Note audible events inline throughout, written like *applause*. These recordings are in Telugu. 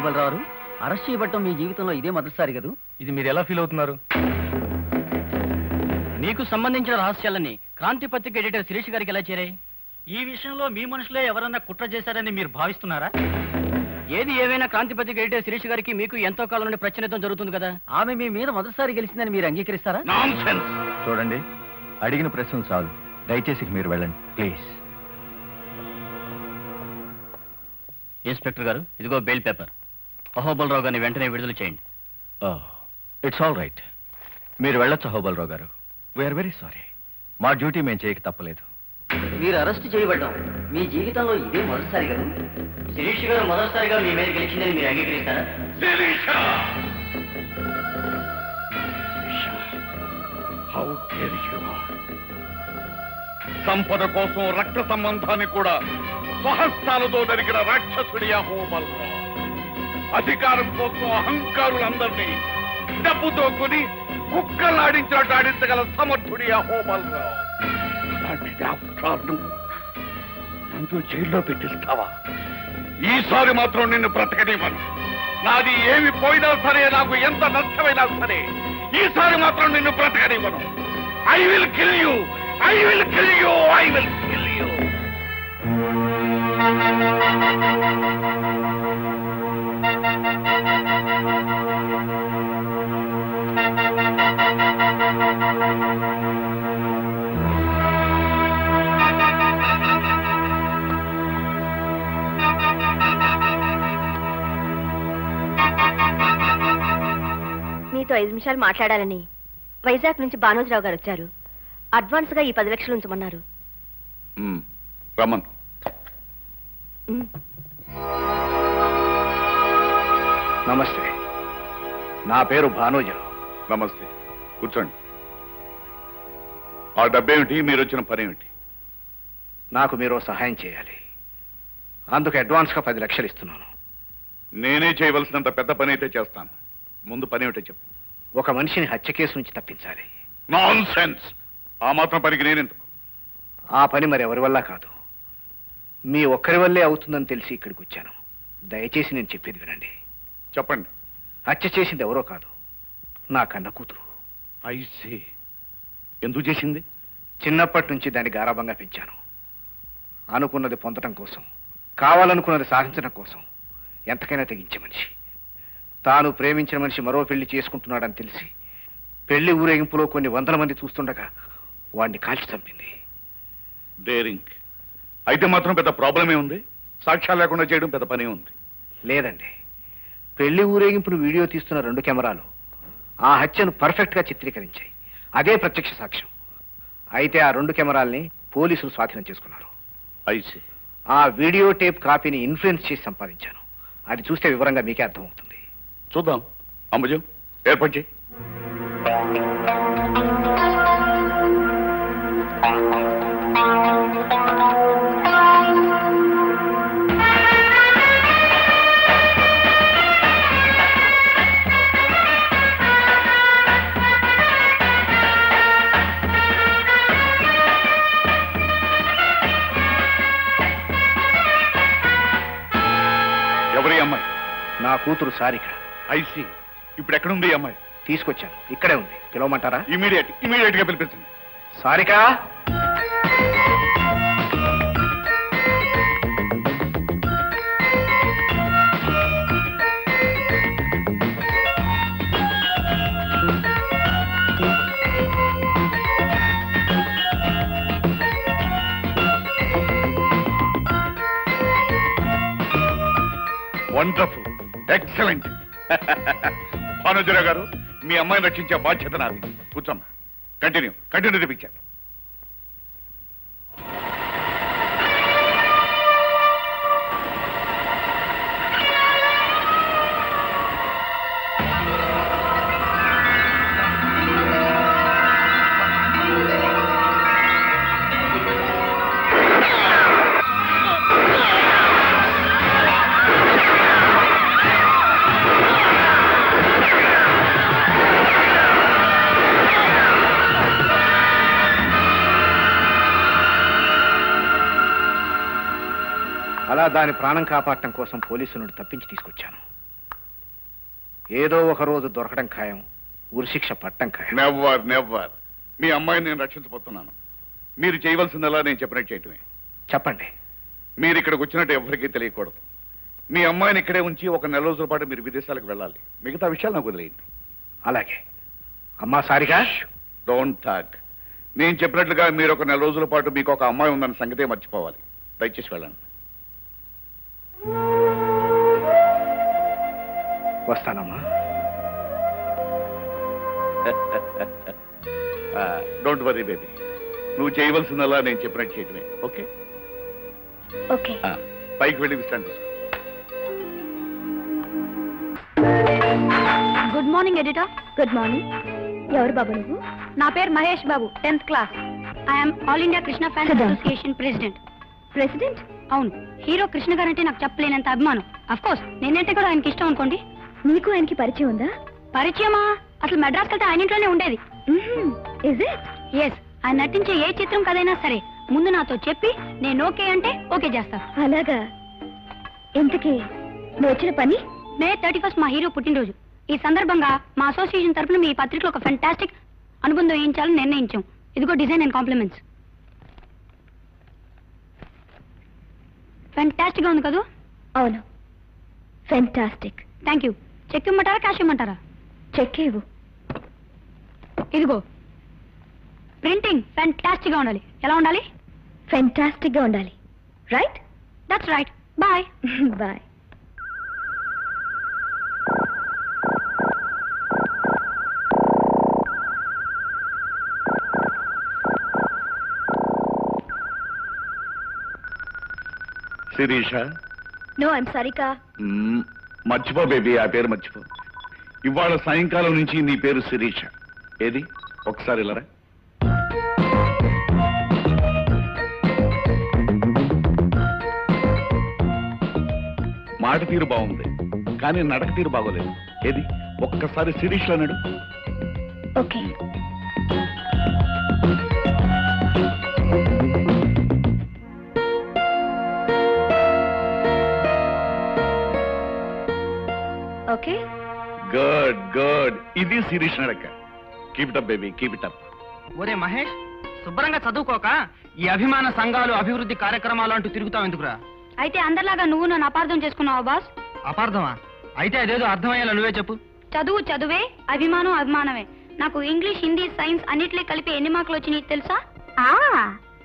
అహోబలరావు అరెస్ట్ చేయబట్టం మీ జీవితంలో ఇదే మొదటిసారి కదూ? ఇది మీరు ఎలా ఫీల్ అవుతున్నారు? మీకు సంబంధించిన రహస్యాలన్నీ క్రాంతి పత్రిక ఎడిటర్ శిరీష్ గారికి ఎలా చేరాయి? ఈ విషయంలో మీ మనుషులే ఎవరన్నా కుట్ర చేశారని మీరు భావిస్తున్నారా? ఏది ఏమైనా క్రాంతి పత్రిక ఎడిటర్ శిరీష్ గారికి మీకు ఎంతో కాలం నుండి ప్రశ్నితం జరుగుతుంది కదా? ఆమె మీ మీద మొదటిసారి గెలిచిందని మీరు అంగీకరిస్తారా? చూడండి అడిగిన ప్రశ్నలు చాలు. దయచేసి మీరు వెళ్ళండి ప్లీజ్. ఇన్స్పెక్టర్ గారు ఇదిగో బెయిల్ పేపర్. అహోబలరావు గారిని వెంటనే విడుదల చేయండి. It's all right. మీరు వెళ్ళొచ్చు Ahobalarao garu. We're very sorry మా డ్యూటీ మేము చేయక తప్పలేదు. మీరు అరెస్ట్ చేయబడ్డాం. మీ జీవితంలో ఇదే మొదటిసారి కదా? శిరీష్ గారు మొదటిసారిగా మీ మీద గెలిచిందని మీరు అంగీకరిస్తారా? సంపద కోసం రక్త సంబంధాన్ని కూడా స్వహస్తాలతో దొరికిన రాక్షసుడి అహోబలరావు అధికారం కోసం అహంకారులందరినీ డబ్బుతో కొని కుక్కలాడించినట్టు ఆడించగల సమర్థుడి అహోబలరావు. అలాంటి రాష్ట్రాలను నన్ను జైల్లో పెట్టిస్తావా? ఈసారి మాత్రం నిన్ను బ్రతకనివ్వను. నాది ఏమి పోయినా సరే నాకు ఎంత నష్టమైనా సరే ఈసారి మాత్రం నిన్ను బ్రతకనివ్వను. I will kill you! I will kill you! I will kill you! మీతో ఐదు నిమిషాలు మాట్లాడాలని వైజాగ్ నుంచి బానోజరావు గారు వచ్చారు. అడ్వాన్స్గా ఈ పది లక్షలు ఉంచమన్నారు. రమన్. నమస్తే. నా పేరు భానోజరావు నమస్తే. కూర్చోండి. ఆ డబ్బేమిటి? మీరు వచ్చిన పని ఏమిటి నాకు మీరు సహాయం చేయాలి. అందుకు అడ్వాన్స్గా పది లక్షలు ఇస్తున్నాను. నేనే చేయవలసినంత పెద్ద పని అయితే చేస్తాను. ముందు పని ఏమిటో చెప్పు. ఒక మనిషిని హత్య కేసు నుంచి తప్పించాలి. నాన్ సెన్స్ ఆ మాత్రం పనికి నేనెందుకు? ఆ పని మరి ఎవరి వల్ల కాదు. మీ ఒక్కరి వల్లే అవుతుందని తెలిసి ఇక్కడికి వచ్చాను. దయచేసి నేను చెప్పేది వినండి. చెప్పండి. హత్య చేసింది ఎవరో కాదు. నా కన్న కూతురు. ఐసీ ఎందుకు చేసింది? చిన్నప్పటి నుంచి దాన్ని గారాభంగా పెంచాను. అనుకున్నది పొందడం కోసం కావాలనుకున్నది సాధించడం కోసం ఎంతకైనా తెగించే మనిషి. తాను ప్రేమించిన మనిషి మరో పెళ్ళి చేసుకుంటున్నాడని తెలిసి పెళ్ళి ఊరేగింపులో కొన్ని వందల మంది చూస్తుండగా వాడిని కాల్చి చంపింది. డేరింగ్. అయితే మాత్రం పెద్ద ప్రాబ్లమే ఉంది. సాక్ష్యాలు లేకుండా చేయడం పెద్ద పనే ఉంది. లేదండి. పెళ్ళి ఊరేగింపును వీడియో తీస్తున్న రెండు కెమెరాలు ఆ హత్యను పర్ఫెక్ట్గా చిత్రీకరించాయి. అదే ప్రత్యక్ష సాక్ష్యం. అయితే ఆ రెండు కెమెరాల్ని పోలీసులు స్వాధీనం చేసుకున్నారు. ఐసీ ఆ వీడియో టేప్ కాపీని ఇన్ఫ్లుయెన్స్ చేసి సంపాదించాను. అది చూస్తే వివరంగా మీకే అర్థమవుతుంది. చూద్దాం. అంబుజం ఏర్పాటు చేయి. కూతురు సారిక. ఐసీ ఇప్పుడు ఎక్కడుంది ఈ అమ్మాయి? తీసుకొచ్చాను. ఇక్కడే ఉంది. పిలవమంటారా? ఇమీడియట్ ఇమీడియట్గా పిలిపించండి సారిక! ఎక్సలెంట్ *laughs* భానుజరావు గారు మీ అమ్మాయిని రక్షించే బాధ్యత నాది. కూర్చోమ్మా. కంటిన్యూ కంటిన్యూ తెప్పించాను దాని ప్రాణం కాపాడటం కోసం పోలీసులను తప్పించి తీసుకొచ్చాను. ఏదో ఒక రోజు దొరకడం ఖాయం ఉరిశిక్ష పట్టం ఖాయం. Never never. మీ అమ్మాయిని నేను రక్షించబోతున్నాను. మీరు చేయవలసిందల్లా నేను చెప్పినట్టు చేయటమే. చెప్పండి. మీరు ఇక్కడికి వచ్చినట్టు ఎవరికీ తెలియకూడదు. మీ అమ్మాయిని ఇక్కడే ఉంచి ఒక నెల రోజుల పాటు మీరు విదేశాలకు వెళ్ళాలి. మిగతా విషయాలు నాకు వదిలేయండి. అలాగే. అమ్మా సారిగా? Don't talk. నేను చెప్పినట్లుగా మీరు ఒక నెల రోజుల పాటు మీకు ఒక అమ్మాయి ఉందన్న సంగతే మర్చిపోవాలి. దయచేసి వెళ్ళండి. వస్తానమ్మా. డోంట్ వరీ బేబీ నువ్వు చేయవలసిందల్లా నేను చెప్పినట్టు చేయటమే. ఓకే. ఓకే పైకి వెళ్ళి విశ్రాంతి. Good morning editor good morning ఎవరు బాబు నువ్వు? నా పేరు Mahesh Babu tenth class I'm all India Krishna fans down. Association president president అవును. హీరో కృష్ణ గారంటే నాకు చెప్పలేనంత అభిమానం. అఫ్ కోర్స్ నేనంటే కూడా ఆయనకి ఇష్టం అనుకోండి. నీకు ఆయనకి పరిచయం ఉందా? పరిచయమా? అసలు మెడ్రాస్ వెళ్తే ఆయన ఇంట్లోనే ఉండేది. ఎస్ ఆయన నటించే ఏ చిత్రం కదైనా సరే ముందు నాతో చెప్పి నేను ఓకే అంటే ఓకే చేస్తా. అలాగా. ఇంతకీ నువ్వు వచ్చిన పని? మే థర్టీ ఫస్ట్ మా హీరో పుట్టినరోజు. ఈ సందర్భంగా మా అసోసియేషన్ తరపున మీ పత్రికలో ఒక ఫెంటాస్టిక్ అనుబంధం వేయించాలని నిర్ణయించాం. ఇదిగో డిజైన్ అండ్ కాంప్లిమెంట్స్. ఫెంటాస్టిక్గా ఉంది కదా? అవును. ఫెంటాస్టిక్ థ్యాంక్ యూ చెక్ ఇమ్మంటారా క్యాష్ ఇమ్మంటారా? చెక్ ఇవ్వు. ఇదిగో. ప్రింటింగ్ ఫెంటాస్టిక్గా ఉండాలి. ఎలా ఉండాలి? ఫెంటాస్టిక్గా ఉండాలి. Right that's right bye bye Sirisha? No I'm Sarika మర్చిపో బేబీ ఆ పేరు మర్చిపో ఇవాళ సాయంకాలం నుంచి నీ పేరు శిరీష. ఏది? ఒకసారి ఇలారా మాట తీరు బాగుంది కానీ నడక తీరు బాగోలేదు. ఏది? ఒక్కసారి శిరీష్ అన్నాడు. Okay okay. శిరీష్ నడక keep it up baby keep it up ఒరే మహేష్ శుభ్రంగా చదువుకోక ఈ అభిమాన సంఘాలు అభివృద్ధి కార్యక్రమాలు అంటూ తిరుగుతావు ఎందుకురా? అయితే అందరిలాగా నువ్వు నన్ను అపార్థం చేసుకున్నావా బాస్? అపార్థమా? అయితే అదేదో అర్థమయ్యేలా నువ్వే చెప్పు. చదువు చదువే అభిమానం అభిమానమే. నాకు ఇంగ్లీష్ హిందీ సైన్స్ అన్నిట్లో కలిపి ఎన్ని మార్కులు వచ్చినాయి తెలుసా?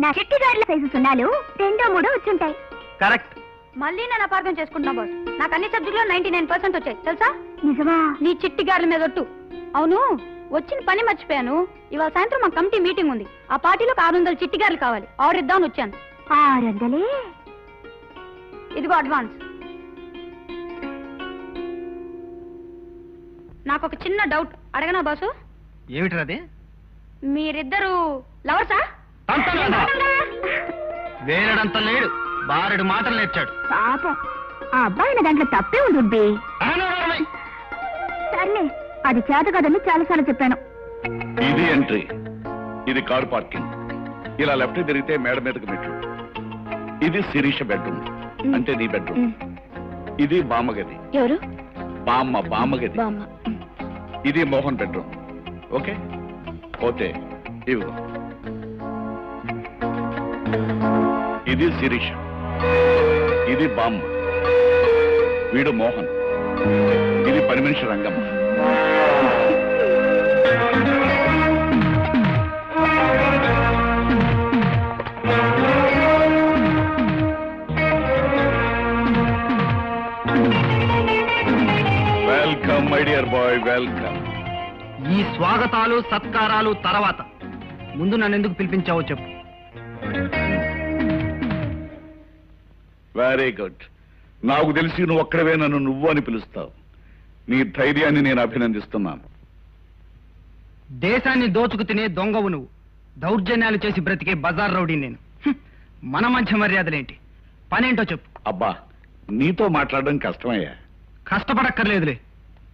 నా చెట్టి గాడిల సైజు సున్నాలు రెండో మూడో వచ్చుంటాయి. కరెక్ట్ మళ్ళీ నేను అపార్థం చేసుకుంటున్నా బాస్. నాకు అన్ని సబ్జెక్టులో నైన్టీ నైన్ పర్సెంట్ వచ్చాయి తెలుసా? నిజమా? నీ చిట్టి గార్ల మీద ఒట్టు. అవును వచ్చిన పని మర్చిపోయాను. ఇవాళ సాయంత్రం మా కమిటీ మీటింగ్ ఉంది. ఆ పార్టీలో ఆరు వందల చిట్టి గారులు కావాలి. ఆర్డర్ ఇద్దామని వచ్చాను. ఆరు వందలే? ఇదిగో అడ్వాన్స్. నాకు ఒక చిన్న డౌట్. అడగనా బాసు? ఏమిటిరది మీరిద్దరు లవర్సా? వేరడంత లేడు. బారెడు మాటలు నేర్చాడు. పాపం. ఆ అబ్బాయి దాంట్లో తప్పే ఉంది సర్లే. అది చేత కదని చాలాసార్లు చెప్పాను. ఇది ఎంట్రీ. ఇది కార్ పార్కింగ్. ఇలా లెఫ్ట్ తిరిగితే మేడ మీదకి మెట్లు. ఇది శిరీష బెడ్రూమ్. అంటే నీ బెడ్రూమ్. ఇది బామ్మగది ఎవరు? బామ్మ బామ్మగది బామ్మ. ఇది మోహన్ బెడ్రూమ్. ఓకే? పోతే ఇవిగో ఇది శిరీష. ఇది బామ్మ. వీడు మోహన్. ఇది పని మనిషి రంగమ్మ. వెల్కమ్. ఈ స్వాగతాలు సత్కారాలు తర్వాత. ముందు నన్ను ఎందుకు పిలిపించావో చెప్పు. వెరీ గుడ్ నాకు తెలిసి నువ్వు ఒక్కడవే నన్ను నువ్వు అని పిలుస్తావు. నీ ధైర్యాన్ని నేను అభినందిస్తున్నాను. దేశాన్ని దోచుకు తినే దొంగవు నువ్వు. దౌర్జన్యాలు చేసి బ్రతికే బజార్ రౌడీ నేను. హ్మ్. మన మధ్య మర్యాదలేంటి? పనేంటో చెప్పు. అబ్బా నీతో మాట్లాడడం కష్టమయ్యా. కష్టపడక్కర్లేదులే.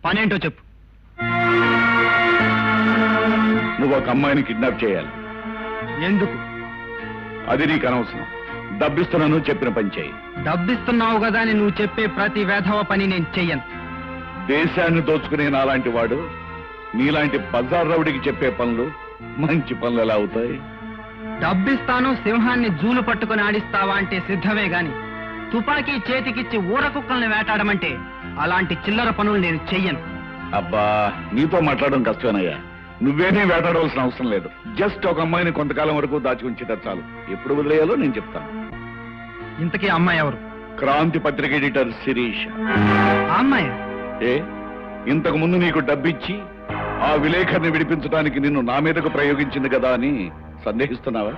పనేంటో చెప్పు. నువ్వు ఒక అమ్మాయిని కిడ్నాప్ చేయాలి. ఎందుకు? అది నీకు అనవసరం. డబ్బిస్తున్నాను చెప్పిన పని చేయి. డబ్బిస్తున్నావు కదా అని నువ్వు చెప్పే ప్రతి వేధవ పని నేను చెయ్యను. దేశాన్ని దోచుకునే నాలాంటి వాడు నీలాంటి బజార్ రౌడికి చెప్పే పనులు మంచి పనులు ఎలా అవుతాయి? డబ్బిస్తాను సింహాన్ని జూలు పట్టుకుని ఆడిస్తావా అంటే సిద్ధమే గాని తుపాకీ చేతికిచ్చి ఊర కుక్కల్ని వేటాడమంటే అలాంటి చిల్లర పనులు నేను చెయ్యను. అబ్బా నీతో మాట్లాడడం కష్టమేనయ్యా. నువ్వేనే వేటాడవలసిన అవసరం లేదు. జస్ట్ ఒక అమ్మాయిని కొంతకాలం వరకు దాచి ఉంచితే చాలు. ఎప్పుడు వదిలేయాలో నేను చెప్తాను. ఇంతకీ అమ్మాయి ఎవరు? క్రాంతి పత్రిక ఎడిటర్ శిరీష్. అమ్మాయి? ఏ? ఇంతకు ముందు నీకు డబ్బిచ్చి ఆ విలేకరిని విడిపించడానికి నిన్ను నా మీదకు ప్రయోగించింది కదా అని సందేహిస్తున్నావా?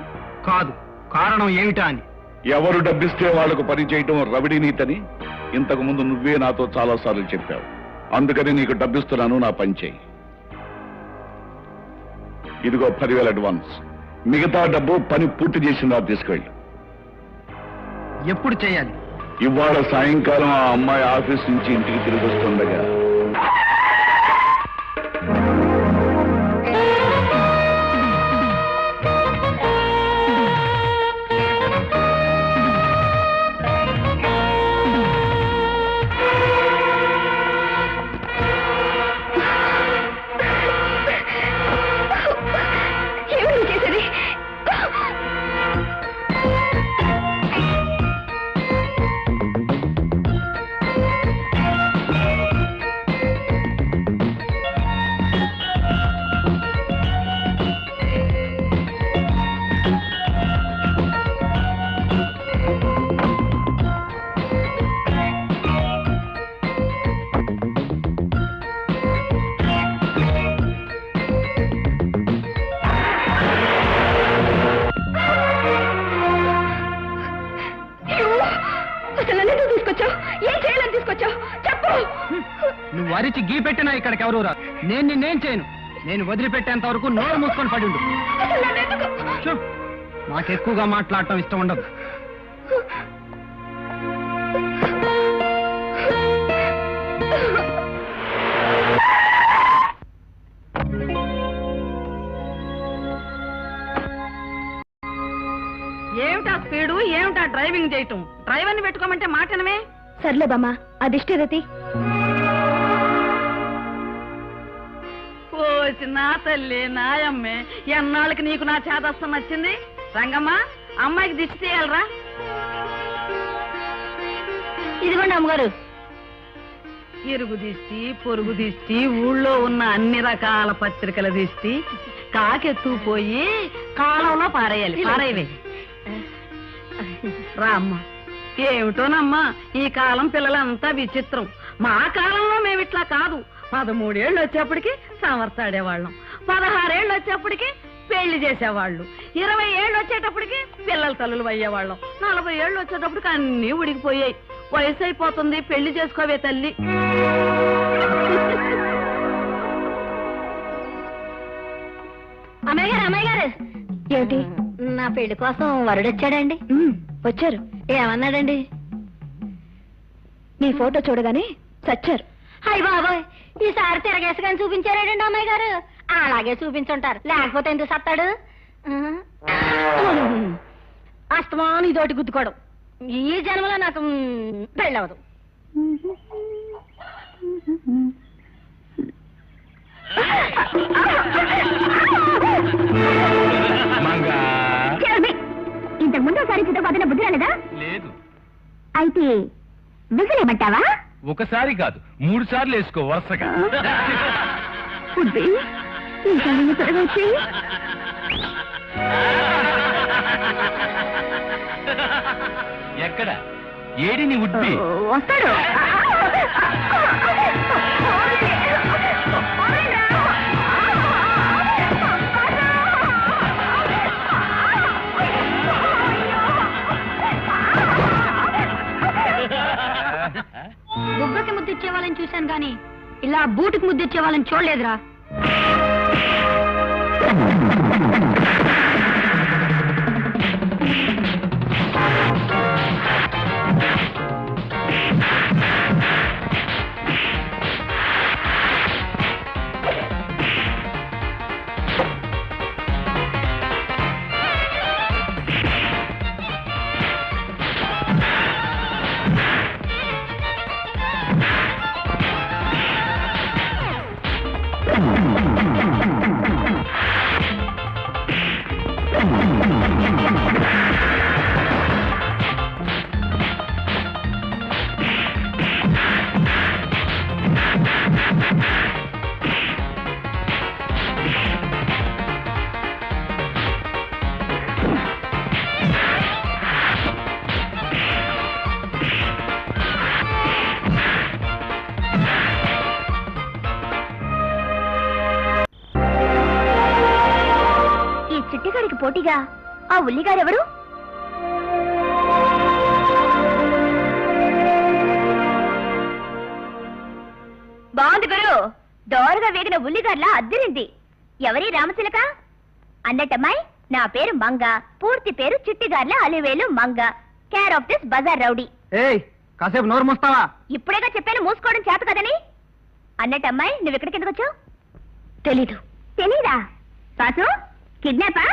కాదు. కారణం ఏమిటా అని? ఎవరు డబ్బిస్తే వాళ్ళకు పని చేయటం రవిడి నీతని ఇంతకు ముందు నువ్వే నాతో చాలా సార్లు చెప్పావు. అందుకని నీకు డబ్బిస్తున్నాను నా పని చేయి. ఇదిగో పదివేల అడ్వాన్స్. మిగతా డబ్బు పని పూర్తి చేసిన తర్వాత తీసుకెళ్ళి ఎప్పుడు చేయాలి? ఇవాళ సాయంకాలం ఆ అమ్మాయి ఆఫీస్ నుంచి ఇంటికి తిరిగి వస్తుండగా. అరిచి గీ పెట్టినా ఇక్కడికి ఎవరు రా నేను నిన్నేం చేయను. నేను వదిలిపెట్టేంత వరకు నోరు మూసుకొని పడి ఉండు. నాకు ఎక్కువగా మాట్లాడటం ఇష్టం ఉండదు. ఏమిటా స్పీడు? ఏమిటా డ్రైవింగ్ చేయటం? డ్రైవర్ని పెట్టుకోమంటే మాటనమే సర్లే బామ్మ అదిష్టరతి ఓసి నా తల్లి నాయమ్మే ఎన్నాళ్ళకి నీకు నా చేదస్తం వచ్చింది రంగమ్మ అమ్మాయికి దిష్టి తీయాలరా. ఇదిగోండి అమ్మగారు. ఇరుగు దిష్టి పొరుగు దిష్టి ఊళ్ళో ఉన్న అన్ని రకాల పత్రికల దిష్టి. కాకెత్తుకుపోయి కాలంలో పారేయాలి పారేయవే. రా అమ్మ. ఏమిటోనమ్మా ఈ కాలం పిల్లలంతా విచిత్రం. మా కాలంలో మేము ఇట్లా కాదు. పదమూడేళ్ళు వచ్చేప్పటికి సమర్తాడేవాళ్ళం పదహారేళ్ళు వచ్చేప్పటికి పెళ్ళి చేసేవాళ్ళు. ఇరవై ఏళ్ళు వచ్చేటప్పటికి పిల్లల తల్లులు అయ్యేవాళ్ళం. నలభై ఏళ్ళు వచ్చేటప్పటికి అన్నీ ఉడికిపోయాయి. వయసు అయిపోతుంది పెళ్ళి చేసుకోవే తల్లి. అమ్మాయి గారు అమ్మాయి గారు. ఏమిటి? నా పెళ్ళి కోసం వరుడొచ్చాడండి వచ్చారు. ఏమన్నాడండి? మీ ఫోటో చూడగానే చచ్చారు. అయ్య బాబోయ్ ఈసారి తిరగేసుకొని చూపించారాడండి అమ్మాయి గారు? అలాగే చూపించుంటారు. లేకపోతే ఎందుకు సత్తాడు? అస్తమాను ఇదోటి గుద్దుకోవడం. ఈ జన్మలో నాకు పెళ్ళవదు. ఇంతకు ముందు ఒకసారి చిత్తపోతున్న బుద్ధి రాలేదా? లేదు. అయితే విసిరేమంటావా ఒకసారి కాదు మూడు సార్లు వేసుకో వరుసగా. ఎక్కడ? ఏడిని ఉడ్బి వస్తాడు. *laughs* ముద్దిచ్చే వాళ్ళని చూశాను కానీ ఇలా బూటుకు ముద్దిచ్చే వాళ్ళని చూడలేదురా. ఉల్లిగారెవరు బాగుంది గురు. దోరగా వేగిన ఉల్లిగార్లా అద్దరింది. ఎవరి రామచిలక? అన్నట్టమ్మాయి నా పేరు మంగ. పూర్తి పేరు Chittigarla Alivelu Manga. Care of this Bazar rowdy. ఏయ్ కాసేపు నోరు మూస్తావా? ఇప్పుడేగా చెప్పాను మూసుకోవడం చేత కదని. అన్నట్టమ్మాయి నువ్వు ఇక్కడికి ఎందుకు వచ్చావు? తెలీదు. తెలీదా? సాసు కిడ్నాపా?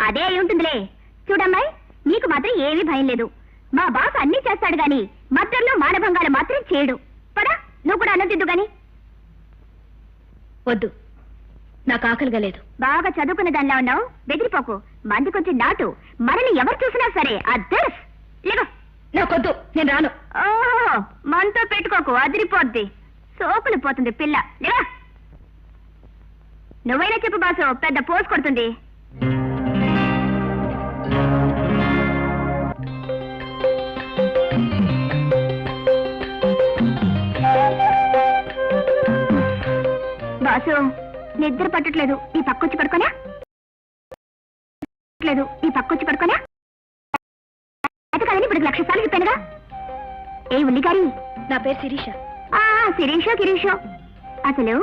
అదే అయి ఉంటుందిలే. చూడమ్మాయి నీకు మాత్రం ఏమీ భయం లేదు. మా బాస్ అన్నీ చేస్తాడు గాని మద్దర్లు మానభంగాలు మాత్రం చేయడు. పదా నువ్వు కూడా అన్నం తిద్దు గాని. వద్దు. నాకు ఆకలిగా లేదు. బాగా చదువుకున్న దానిలా ఉన్నావు. బెదిరిపోకు. మంది కొంచెం నాటు. మనల్ని ఎవరు చూసినా సరే అద్దర్స్ లేవు. నాకొద్దు నేను రాను. ఓహో మనతో పెట్టుకోకు. అదిరిపోద్ది. సోకులు పోతుంది పిల్ల. లేవా. నువ్వైనా చెప్పు బాసు పెద్ద పోసు కొడుతుంది. బాసు నిద్ర పట్టట్లేదు. ఈ పక్కొచ్చి పడుకోనా? లేదు ఈ పక్కొచ్చి పడుకోనా? అది కదని ఇప్పుడు లక్ష సార్లు చెప్పానుగా. ఏ ఉల్లి గారి నా పేరు శిరీష. ఆ శిరీషో గిరీషో. అసలు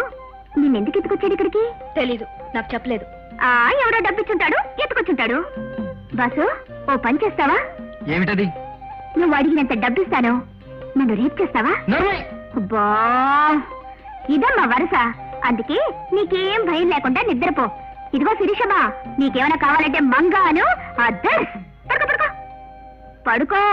నిన్నెందుకు ఎత్తుకొచ్చాడు ఇక్కడికి? తెలీదు నాకు చెప్పలేదు. ఆ ఎవడో డబ్బిచ్చుంటాడు ఎత్తుకొచ్చుంటాడు. బాసు ఓ పని చేస్తావా? ఏమిటది? నువ్వు అడిగినంత డబ్బిస్తాను. నన్ను రేప్ చేస్తావా? నోర్మై అబ్బా! ఇదమ్మా వరుస. అందుకే నీకేం భయం లేకుండా నిద్రపో. ఇదిగో శిరీషమా నీకేమైనా కావాలంటే మంగాను అద్దర్ పడుకో పడుకో. పడుకో.